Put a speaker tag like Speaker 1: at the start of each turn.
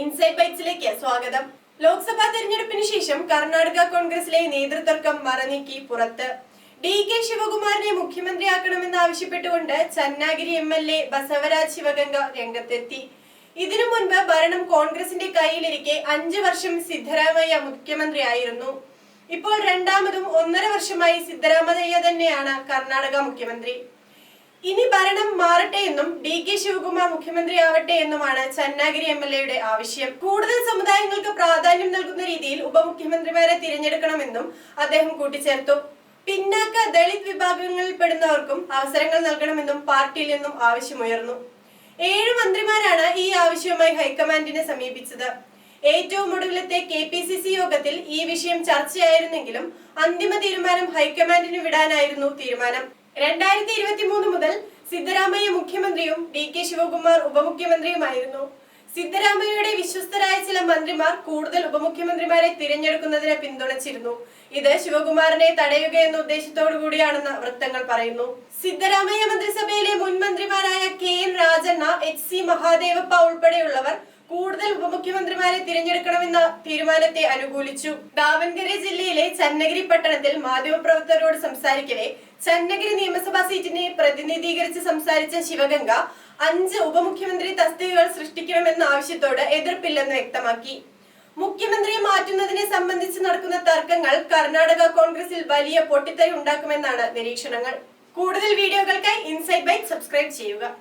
Speaker 1: Inside ബൈറ്റ്സിലേക്ക് സ്വാഗതം. ലോക്സഭാ തെരഞ്ഞെടുപ്പിന് ശേഷം കർണാടക കോൺഗ്രസിലെ നേതൃത്വർക്കം മറനീക്കി പുറത്ത്. ഡി കെ ശിവകുമാറിനെ മുഖ്യമന്ത്രിയാക്കണമെന്ന് ആവശ്യപ്പെട്ടുകൊണ്ട് Channagiri M L A Basavaraj Shivaganga രംഗത്തെത്തി. ഇതിനു മുൻപ് ഭരണം കോൺഗ്രസിന്റെ കയ്യിലിരിക്കെ അഞ്ചു വർഷം സിദ്ധരാമയ്യ മുഖ്യമന്ത്രിയായിരുന്നു. ഇപ്പോൾ രണ്ടാമതും ഒന്നര വർഷമായി സിദ്ധരാമയ്യ തന്നെയാണ് കർണാടക മുഖ്യമന്ത്രി. ഇനി ഭരണം മാറട്ടെ എന്നും ഡി കെ ശിവകുമാർ മുഖ്യമന്ത്രിയാവട്ടെ എന്നുമാണ് ചന്നാഗിരി എം എൽ എയുടെ ആവശ്യം. കൂടുതൽ സമുദായങ്ങൾക്ക് പ്രാധാന്യം നൽകുന്ന രീതിയിൽ ഉപമുഖ്യമന്ത്രിമാരെ തിരഞ്ഞെടുക്കണമെന്നും അദ്ദേഹം കൂട്ടിച്ചേർത്തു. പിന്നാക്ക ദളിത് വിഭാഗങ്ങളിൽപ്പെടുന്നവർക്കും അവസരങ്ങൾ നൽകണമെന്നും പാർട്ടിയിൽ നിന്നും ആവശ്യമുയർന്നു. ഏഴ് മന്ത്രിമാരാണ് ഈ ആവശ്യവുമായി ഹൈക്കമാൻഡിനെ സമീപിച്ചത്. ഏറ്റവും ഒടുവിലത്തെ കെ പി സി സി യോഗത്തിൽ ഈ വിഷയം ചർച്ചയായിരുന്നെങ്കിലും അന്തിമ തീരുമാനം ഹൈക്കമാൻഡിന് വിടാനായിരുന്നു തീരുമാനം. രണ്ടായിരത്തി ഇരുപത്തി മൂന്ന് മുതൽ സിദ്ധരാമയ്യ മുഖ്യമന്ത്രിയും ഡി കെ ശിവകുമാർ ഉപമുഖ്യമന്ത്രിയുമായിരുന്നു. സിദ്ധരാമയ്യയുടെ വിശ്വസ്തരായ ചില മന്ത്രിമാർ കൂടുതൽ ഉപമുഖ്യമന്ത്രിമാരെ തിരഞ്ഞെടുക്കുന്നതിനെ പിന്തുണച്ചിരുന്നു. ഇത് ശിവകുമാറിനെ തടയുക എന്ന ഉദ്ദേശത്തോടു കൂടിയാണെന്ന് വൃത്തങ്ങൾ പറയുന്നു. സിദ്ധരാമയ്യ മന്ത്രിസഭയിലെ മുൻ മന്ത്രിമാരായ K N Rajanna H C Mahadevappa ഉൾപ്പെടെയുള്ളവർ കൂടുതൽ ഉപമുഖ്യമന്ത്രിമാരെ തിരഞ്ഞെടുക്കണമെന്ന തീരുമാനത്തെ അനുകൂലിച്ചു. ദാവൻഗരെ ജില്ലയിലെ ചന്നഗിരി പട്ടണത്തിൽ മാധ്യമപ്രവർത്തകരോട് സംസാരിക്കവേ ചന്നഗിരി നിയമസഭാ സീറ്റിനെ പ്രതിനിധീകരിച്ച് സംസാരിച്ച ശിവഗംഗ അഞ്ച് ഉപമുഖ്യമന്ത്രി തസ്തികകൾ സൃഷ്ടിക്കണമെന്ന ആവശ്യത്തോട് എതിർപ്പില്ലെന്ന് വ്യക്തമാക്കി. മുഖ്യമന്ത്രിയെ മാറ്റുന്നതിനെ സംബന്ധിച്ച് നടക്കുന്ന തർക്കങ്ങൾ കർണാടക കോൺഗ്രസിൽ വലിയ പൊട്ടിത്തെറി ഉണ്ടാക്കുമെന്നാണ് നിരീക്ഷണങ്ങൾ. കൂടുതൽ വീഡിയോകൾക്കായി ഇൻസൈറ്റ് ബൈറ്റ് സബ്സ്ക്രൈബ് ചെയ്യുക.